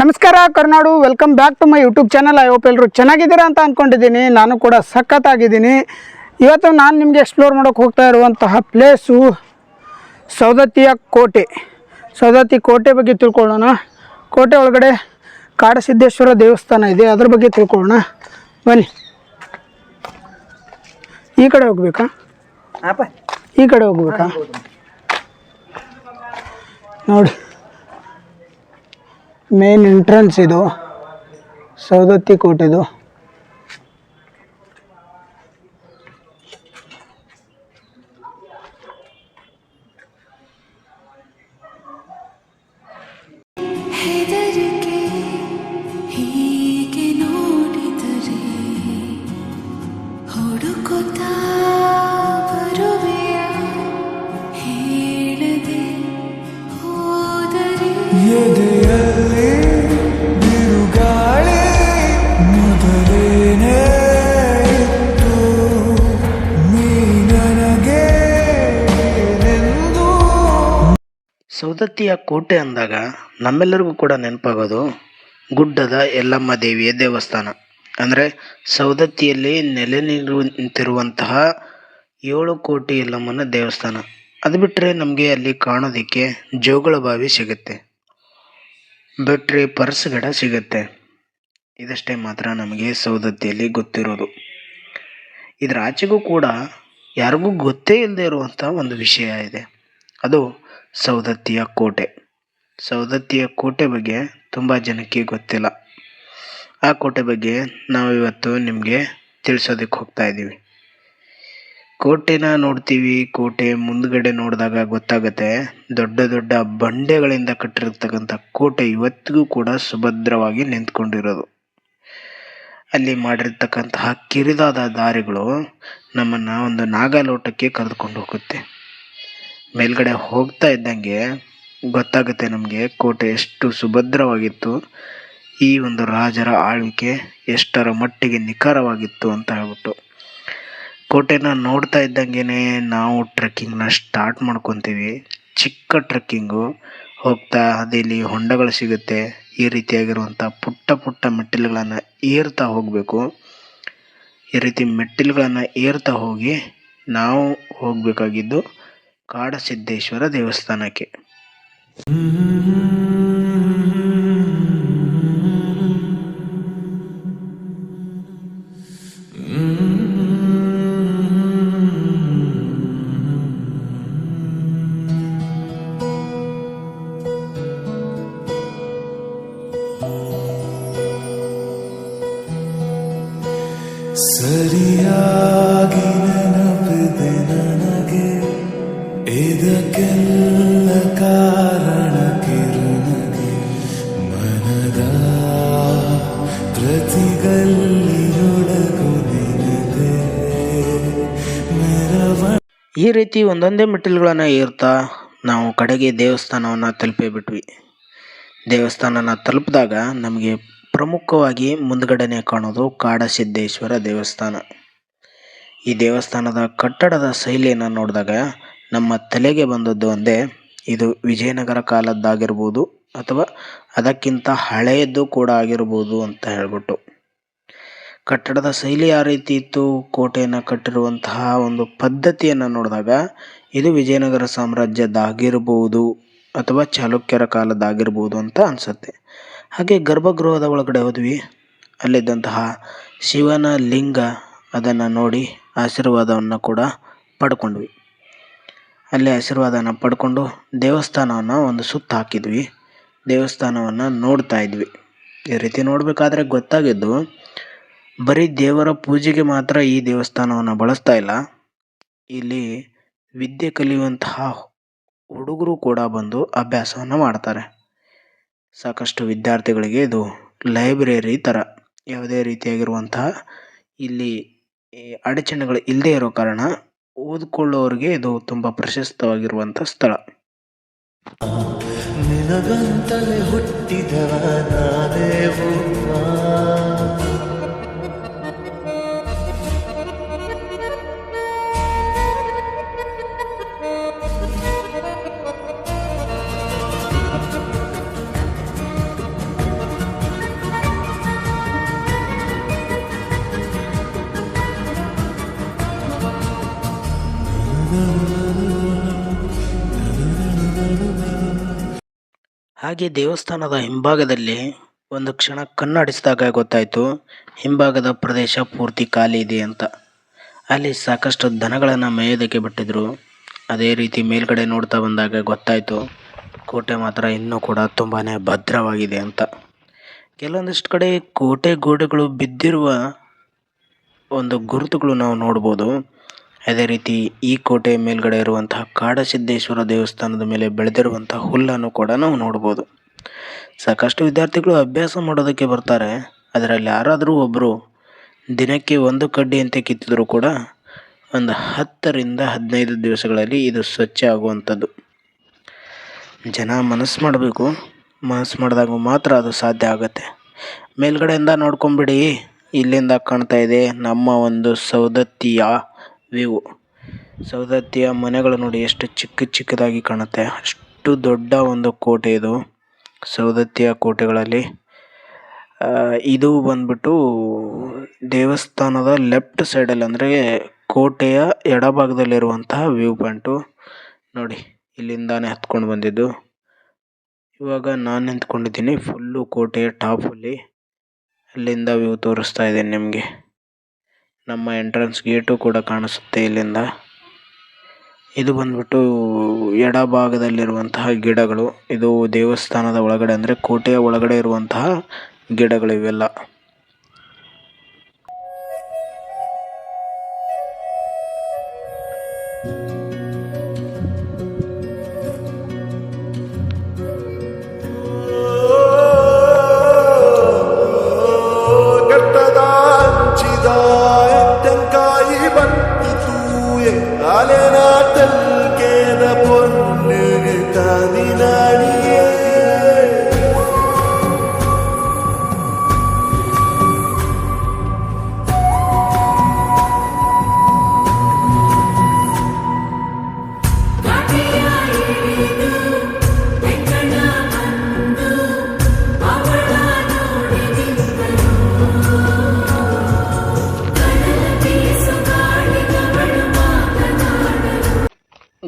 ನಮಸ್ಕಾರ Karnadu. Welcome back to my YouTube channel I hope ಎಲ್ಲರೂ ಚೆನ್ನಾಗಿದ್ದೀರಾ ಅಂತ ಅಂದ್ಕೊಂಡಿದ್ದೀನಿ ನಾನು ಕೂಡ ಸಖತ್ತಾಗಿದ್ದೀನಿ. ಇವತ್ತು ನಾನು ನಿಮಗೆ ಎಕ್ಸ್ಪ್ಲೋರ್ ಮಾಡೋಕೆ ಹೋಗ್ತಾ ಇರುವಂತಹ ಪ್ಲೇಸು ಸೌದತ್ತಿಯ ಕೋಟೆ. ಸೌದತ್ತಿ ಕೋಟೆ ಬಗ್ಗೆ ತಿಳ್ಕೊಳ್ಳೋಣ. ಕೋಟೆ ಒಳಗಡೆ ಕಾಡಸಿದ್ದೇಶ್ವರ ದೇವಸ್ಥಾನ ಇದೆ. ಅದ್ರ ಬಗ್ಗೆ ತಿಳ್ಕೊಳ್ಳೋಣ. ಬನ್ನಿ. ಈ ಕಡೆ ಹೋಗ್ಬೇಕಾ? ಈ ಕಡೆ ಹೋಗ್ಬೇಕಾ? ನೋಡಿ. ಮೇನ್ ಎಂಟ್ರೆನ್ಸ್ ಇದು ಸವದತ್ತಿ ಕೋಟೆದು. ಸೌದತ್ತಿಯ ಕೋಟೆ ಅಂದಾಗ ನಮ್ಮೆಲ್ಲರಿಗೂ ಕೂಡ ನೆನಪಾಗೋದು ಗುಡ್ಡದ ಯಲ್ಲಮ್ಮ ದೇವಿಯ ದೇವಸ್ಥಾನ. ಅಂದರೆ ಸವದತ್ತಿಯಲ್ಲಿ ನೆಲೆ ನಿಂತಿರುವಂತಹ ಏಳು ಕೋಟಿ ಯಲ್ಲಮ್ಮನ ದೇವಸ್ಥಾನ. ಅದು ಬಿಟ್ಟರೆ ನಮಗೆ ಅಲ್ಲಿ ಕಾಣೋದಕ್ಕೆ ಜೋಗಳ ಬಾವಿ ಸಿಗುತ್ತೆ. ಬಿಟ್ಟರೆ ಪರ್ಸ್ಗಡ ಸಿಗುತ್ತೆ. ಇದಷ್ಟೇ ಮಾತ್ರ ನಮಗೆ ಸವದತ್ತಿಯಲ್ಲಿ ಗೊತ್ತಿರೋದು. ಇದರ ಆಚೆಗೂ ಕೂಡ ಯಾರಿಗೂ ಗೊತ್ತೇ ಇಲ್ಲದೆ ಇರುವಂಥ ಒಂದು ವಿಷಯ ಇದೆ. ಅದು ಸೌದತ್ತಿಯ ಕೋಟೆ. ಸೌದತ್ತಿಯ ಕೋಟೆ ಬಗ್ಗೆ ತುಂಬ ಜನಕ್ಕೆ ಗೊತ್ತಿಲ್ಲ. ಆ ಕೋಟೆ ಬಗ್ಗೆ ನಾವು ಇವತ್ತು ನಿಮಗೆ ತಿಳಿಸೋದಕ್ಕೆ ಹೋಗ್ತಾ ಇದ್ದೀವಿ. ಕೋಟೆನ ನೋಡ್ತೀವಿ, ಕೋಟೆ ಮುಂದ್ಗಡೆ ನೋಡಿದಾಗ ಗೊತ್ತಾಗುತ್ತೆ, ದೊಡ್ಡ ದೊಡ್ಡ ಬಂಡೆಗಳಿಂದ ಕಟ್ಟಿರ್ತಕ್ಕಂಥ ಕೋಟೆ ಇವತ್ತಿಗೂ ಕೂಡ ಸುಭದ್ರವಾಗಿ ನಿಂತ್ಕೊಂಡಿರೋದು. ಅಲ್ಲಿ ಮಾಡಿರ್ತಕ್ಕಂತಹ ಕಿರಿದಾದ ದಾರಿಗಳು ನಮ್ಮನ್ನು ಒಂದು ನಾಗಾಲೋಟಕ್ಕೆ ಕರೆದುಕೊಂಡು ಹೋಗುತ್ತೆ. ಮೇಲ್ಗಡೆ ಹೋಗ್ತಾ ಇದ್ದಂಗೆ ಗೊತ್ತಾಗುತ್ತೆ ನಮಗೆ ಕೋಟೆ ಎಷ್ಟು ಸುಭದ್ರವಾಗಿತ್ತು. ಈ ಒಂದು ರಾಜರ ಆಳ್ವಿಕೆ ಎಷ್ಟರ ಮಟ್ಟಿಗೆ ನಿಖರವಾಗಿತ್ತು ಅಂತ ಹೇಳ್ಬಿಟ್ಟು. ಕೋಟೆನ ನೋಡ್ತಾ ಇದ್ದಂಗೆ ನಾವು ಟ್ರೆಕ್ಕಿಂಗ್ನ ಸ್ಟಾರ್ಟ್ ಮಾಡ್ಕೊತೀವಿ. ಚಿಕ್ಕ ಟ್ರೆಕ್ಕಿಂಗು ಹೋಗ್ತಾ ಅದಿಲ್ಲಿ ಹೊಂಡಗಳು ಸಿಗುತ್ತೆ. ಈ ರೀತಿಯಾಗಿರುವಂಥ ಪುಟ್ಟ ಪುಟ್ಟ ಮೆಟ್ಟಿಲುಗಳನ್ನು ಏರ್ತಾ ಹೋಗಬೇಕು. ಈ ರೀತಿ ಮೆಟ್ಟಿಲುಗಳನ್ನು ಏರ್ತಾ ಹೋಗಿ ನಾವು ಹೋಗಬೇಕಾಗಿದ್ದು ಕಾಡಸಿದ್ದೇಶ್ವರ ದೇವಸ್ಥಾನಕ್ಕೆ. ಕಾರಣ ಕಿರುನಗೆ ಮನದ ಈ ರೀತಿ ಒಂದೊಂದೇ ಮೆಟ್ಟಿಲುಗಳನ್ನು ಏರ್ತಾ ನಾವು ಕಡೆಗೆ ದೇವಸ್ಥಾನವನ್ನು ತಲುಪೇ ಬಿಟ್ವಿ. ದೇವಸ್ಥಾನನ ತಲುಪಿದಾಗ ನಮಗೆ ಪ್ರಮುಖವಾಗಿ ಮುಂದ್ಗಡೆನೆ ಕಾಣೋದು ಕಾಡಸಿದ್ದೇಶ್ವರ ದೇವಸ್ಥಾನ. ಈ ದೇವಸ್ಥಾನದ ಕಟ್ಟಡದ ಶೈಲಿಯನ್ನು ನೋಡಿದಾಗ ನಮ್ಮ ತಲೆಗೆ ಬಂದದ್ದು ಒಂದೇ ಇದು ವಿಜಯನಗರ ಕಾಲದ್ದಾಗಿರ್ಬೋದು ಅಥವಾ ಅದಕ್ಕಿಂತ ಹಳೆಯದ್ದು ಕೂಡ ಆಗಿರ್ಬೋದು ಅಂತ ಹೇಳ್ಬಿಟ್ಟು. ಕಟ್ಟಡದ ಶೈಲಿ ಯಾವ ರೀತಿ ಇತ್ತು, ಕೋಟೆಯನ್ನು ಕಟ್ಟಿರುವಂತಹ ಒಂದು ಪದ್ಧತಿಯನ್ನು ನೋಡಿದಾಗ, ಇದು ವಿಜಯನಗರ ಸಾಮ್ರಾಜ್ಯದ್ದಾಗಿರ್ಬೋದು ಅಥವಾ ಚಾಲುಕ್ಯರ ಕಾಲದ್ದಾಗಿರ್ಬೋದು ಅಂತ ಅನಿಸುತ್ತೆ. ಹಾಗೆ ಗರ್ಭಗೃಹದ ಒಳಗಡೆ ಹೋದ್ವಿ, ಅಲ್ಲಿದ್ದಂತಹ ಶಿವನ ಲಿಂಗ ಅದನ್ನು ನೋಡಿ ಆಶೀರ್ವಾದವನ್ನು ಕೂಡ ಪಡ್ಕೊಂಡ್ವಿ. ಅಲ್ಲಿ ಆಶೀರ್ವಾದನ ಪಡ್ಕೊಂಡು ದೇವಸ್ಥಾನವನ್ನು ಒಂದು ಸುತ್ತ ಹಾಕಿದ್ವಿ. ದೇವಸ್ಥಾನವನ್ನು ನೋಡ್ತಾ ಇದ್ವಿ. ಈ ರೀತಿ ನೋಡಬೇಕಾದ್ರೆ ಗೊತ್ತಾಗಿದ್ದು, ಬರೀ ದೇವರ ಪೂಜೆಗೆ ಮಾತ್ರ ಈ ದೇವಸ್ಥಾನವನ್ನು ಬಳಸ್ತಾ ಇಲ್ಲ. ಇಲ್ಲಿ ವಿದ್ಯೆ ಕಲಿಯುವಂತಹ ಹುಡುಗರು ಕೂಡ ಬಂದು ಅಭ್ಯಾಸವನ್ನು ಮಾಡ್ತಾರೆ. ಸಾಕಷ್ಟು ವಿದ್ಯಾರ್ಥಿಗಳಿಗೆ ಇದು ಲೈಬ್ರರಿ ಥರ ಯಾವುದೇ ರೀತಿಯಾಗಿರುವಂತಹ ಇಲ್ಲಿ ಅಡಚಣೆಗಳು ಇಲ್ಲದೆ ಇರೋ ಕಾರಣ ಓದ್ಕೊಳ್ಳೋರಿಗೆ ಇದು ತುಂಬ ಪ್ರಶಸ್ತವಾಗಿರುವಂಥ ಸ್ಥಳ. ನಿನಗಂತಲೇ ಹುಟ್ಟಿದವ ಹಾಗೆ ದೇವಸ್ಥಾನದ ಹಿಂಭಾಗದಲ್ಲಿ ಒಂದು ಕ್ಷಣ ಕಣ್ಣಾಡಿಸಿದಾಗ ಗೊತ್ತಾಯಿತು, ಹಿಂಭಾಗದ ಪ್ರದೇಶ ಪೂರ್ತಿ ಖಾಲಿ ಇದೆ ಅಂತ. ಅಲ್ಲಿ ಸಾಕಷ್ಟು ದನಗಳನ್ನು ಮೇಯೋದಕ್ಕೆ ಬಿಟ್ಟಿದ್ರು. ಅದೇ ರೀತಿ ಮೇಲ್ಗಡೆ ನೋಡ್ತಾ ಬಂದಾಗ ಗೊತ್ತಾಯಿತು, ಕೋಟೆ ಮಾತ್ರ ಇನ್ನೂ ಕೂಡ ತುಂಬಾ ಭದ್ರವಾಗಿದೆ ಅಂತ. ಕೆಲವೊಂದಿಷ್ಟು ಕಡೆ ಕೋಟೆ ಗೋಡೆಗಳು ಬಿದ್ದಿರುವ ಒಂದು ಗುರುತುಗಳು ನಾವು ನೋಡ್ಬೋದು. ಅದೇ ರೀತಿ ಈ ಕೋಟೆ ಮೇಲ್ಗಡೆ ಇರುವಂತಹ ಕಾಡಸಿದ್ದೇಶ್ವರ ದೇವಸ್ಥಾನದ ಮೇಲೆ ಬೆಳೆದಿರುವಂತಹ ಹುಲ್ಲನ್ನು ಕೂಡ ನಾವು ನೋಡ್ಬೋದು. ಸಾಕಷ್ಟು ವಿದ್ಯಾರ್ಥಿಗಳು ಅಭ್ಯಾಸ ಮಾಡೋದಕ್ಕೆ ಬರ್ತಾರೆ. ಅದರಲ್ಲಿ ಯಾರಾದರೂ ಒಬ್ಬರು ದಿನಕ್ಕೆ ಒಂದು ಕಡ್ಡಿ ಅಂತ ಕಿತ್ತಿದ್ರು ಕೂಡ ಒಂದು ಹತ್ತರಿಂದ ಹದಿನೈದು ದಿವಸಗಳಲ್ಲಿ ಇದು ಸ್ವಚ್ಛ ಆಗುವಂಥದ್ದು. ಜನ ಮನಸ್ಸು ಮಾಡಬೇಕು. ಮನಸ್ಸು ಮಾಡಿದಾಗ ಮಾತ್ರ ಅದು ಸಾಧ್ಯ ಆಗುತ್ತೆ. ಮೇಲ್ಗಡೆಯಿಂದ ನೋಡ್ಕೊಂಬಿಡಿ. ಇಲ್ಲಿಂದ ಕಾಣ್ತಾ ಇದೆ ನಮ್ಮ ಒಂದು ಸೌದತ್ತಿಯ ವ್ಯೂ. ಸೌದತ್ತಿಯ ಮನೆಗಳು ನೋಡಿ ಎಷ್ಟು ಚಿಕ್ಕ ಚಿಕ್ಕದಾಗಿ ಕಾಣುತ್ತೆ. ಅಷ್ಟು ದೊಡ್ಡ ಒಂದು ಕೋಟೆ ಇದು. ಸೌದತ್ತಿಯ ಕೋಟೆಗಳಲ್ಲಿ ಇದು ಬಂದ್ಬಿಟ್ಟು ದೇವಸ್ಥಾನದ ಲೆಫ್ಟ್ ಸೈಡಲ್ಲಿ ಅಂದರೆ ಕೋಟೆಯ ಎಡಭಾಗದಲ್ಲಿರುವಂತಹ ವ್ಯೂ ಪಾಯಿಂಟು. ನೋಡಿ, ಇಲ್ಲಿಂದಾನೆ ಹತ್ಕೊಂಡು ಬಂದಿದ್ದು. ಇವಾಗ ನಾನು ನಿಂತ್ಕೊಂಡಿದ್ದೀನಿ, ಫುಲ್ಲು ಕೋಟೆಯ ಟಾಪಲ್ಲಿ. ಅಲ್ಲಿಂದ ವ್ಯೂ ತೋರಿಸ್ತಾ ಇದ್ದೀನಿ ನಿಮಗೆ. ನಮ್ಮ ಎಂಟ್ರೆನ್ಸ್ ಗೇಟು ಕೂಡ ಕಾಣಿಸುತ್ತೆ ಇಲ್ಲಿಂದ. ಇದು ಬಂದ್ಬಿಟ್ಟು ಎಡಭಾಗದಲ್ಲಿರುವಂತಹ ಗಿಡಗಳು. ಇದು ದೇವಸ್ಥಾನದ ಒಳಗಡೆ ಅಂದ್ರೆ ಕೋಟೆಯ ಒಳಗಡೆ ಇರುವಂತಹ ಗಿಡಗಳು ಇವೆಲ್ಲ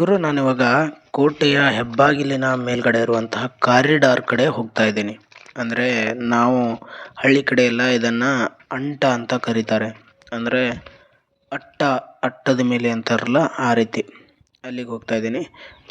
ಗುರು ನಾನಿವಾಗ ಕೋಟೆಯ ಹೆಬ್ಬಾಗಿಲಿನ ಮೇಲ್ಗಡೆ ಇರುವಂತಹ ಕಾರಿಡಾರ್ ಕಡೆ ಹೋಗ್ತಾ ಇದ್ದೀನಿ. ಅಂದರೆ ನಾವು ಹಳ್ಳಿ ಕಡೆ ಎಲ್ಲ ಇದನ್ನು ಅಂಟ ಅಂತ ಕರೀತಾರೆ. ಅಂದರೆ ಅಟ್ಟ, ಅಟ್ಟದ ಮೇಲೆ ಅಂತಾರಲ್ಲ ಆ ರೀತಿ. ಅಲ್ಲಿಗೆ ಹೋಗ್ತಾ ಇದ್ದೀನಿ.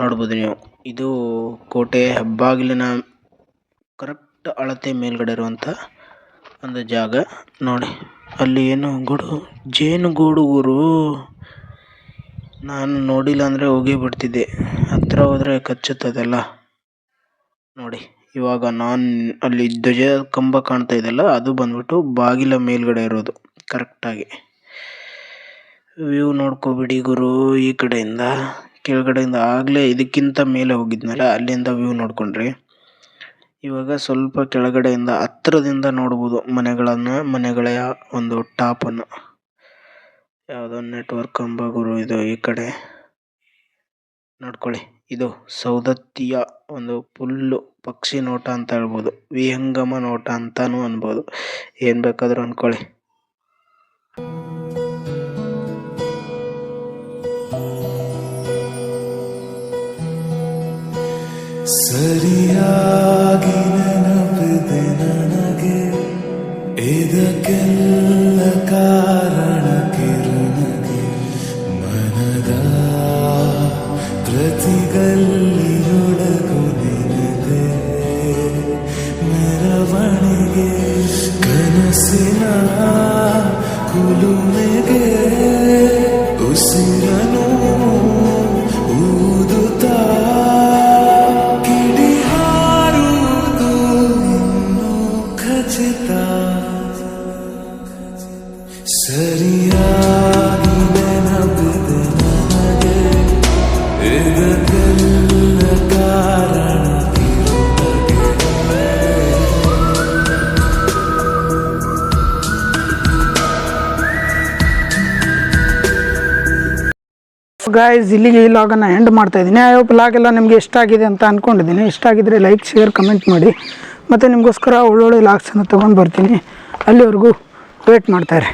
ನೋಡ್ಬೋದು ನೀವು. ಇದು ಕೋಟೆಯ ಹೆಬ್ಬಾಗಿಲಿನ ಕರೆಕ್ಟ್ ಅಳತೆ ಮೇಲ್ಗಡೆ ಇರುವಂಥ ಒಂದು ಜಾಗ. ನೋಡಿ, ಅಲ್ಲಿ ಏನು ಗೂಡು, ಜೇನುಗೂಡು ಗುರು ನಾನು ನೋಡಿಲ್ಲ ಅಂದರೆ ಹೋಗೇ ಬಿಡ್ತಿದ್ದೆ ಹತ್ತಿರ ಹೋದರೆ ಕಚ್ಚುತ್ತದೆಲ್ಲ? ನೋಡಿ, ಇವಾಗ ನಾನು ಅಲ್ಲಿ ಧ್ವಜ ಕಂಬ ಕಾಣ್ತಾ ಇದೆಯಲ್ಲ, ಅದು ಬಂದ್ಬಿಟ್ಟು ಬಾಗಿಲ ಮೇಲ್ಗಡೆ ಇರೋದು ಕರೆಕ್ಟಾಗಿ ವ್ಯೂ ನೋಡ್ಕೋಬಿಡಿ ಗುರು, ಈ ಕಡೆಯಿಂದ, ಕೆಳಗಡೆಯಿಂದ ಆಗಲೇ ಇದಕ್ಕಿಂತ ಮೇಲೆ ಹೋಗಿದ್ನಲ್ಲ, ಅಲ್ಲಿಂದ ವ್ಯೂ ನೋಡ್ಕೊಂಡ್ರಿ. ಇವಾಗ ಸ್ವಲ್ಪ ಕೆಳಗಡೆಯಿಂದ ಹತ್ತಿರದಿಂದ ನೋಡ್ಬೋದು ಮನೆಗಳನ್ನು ಮನೆಗಳ ಒಂದು ಟಾಪನ್ನು ಯಾವುದೋ ನೆಟ್ವರ್ಕ್ ಕಂಬಗಳು ಇದು ಈ ಕಡೆ. ನೋಡ್ಕೊಳ್ಳಿ, ಇದು ಸೌದತ್ತಿಯ ಒಂದು ಫುಲ್ಲು ಪಕ್ಷಿ ನೋಟ ಅಂತ ಹೇಳ್ಬೋದು, ವಿಹಂಗಮ ನೋಟ ಅಂತಾನೂ ಅನ್ಬೋದು. ಏನ್ ಬೇಕಾದರೂ ಅಂದ್ಕೊಳ್ಳಿ ಸರಿಯಾಗಿ ുലുമേ ಗಾಯ್ಸ್ ಇಲ್ಲಿಗೆ ಈ ಲಾಗನ್ನು ಎಂಡ್ ಮಾಡ್ತಾ ಇದ್ದೀನಿ. ಆ ಲಾಗ್ ಎಲ್ಲ ನಿಮಗೆ ಇಷ್ಟ ಆಗಿದೆ ಅಂತ ಅಂದ್ಕೊಂಡಿದ್ದೀನಿ ಇಷ್ಟ ಆಗಿದ್ರೆ ಲೈಕ್ ಶೇರ್ ಕಮೆಂಟ್ ಮಾಡಿ. ಮತ್ತು ನಿಮಗೋಸ್ಕರ ಒಳ್ಳೊಳ್ಳೆ ಲಾಗ್ಸನ್ನು ತೊಗೊಂಡು ಬರ್ತೀನಿ. ಅಲ್ಲಿವರೆಗೂ ವೇಟ್ ಮಾಡ್ತಾರೆ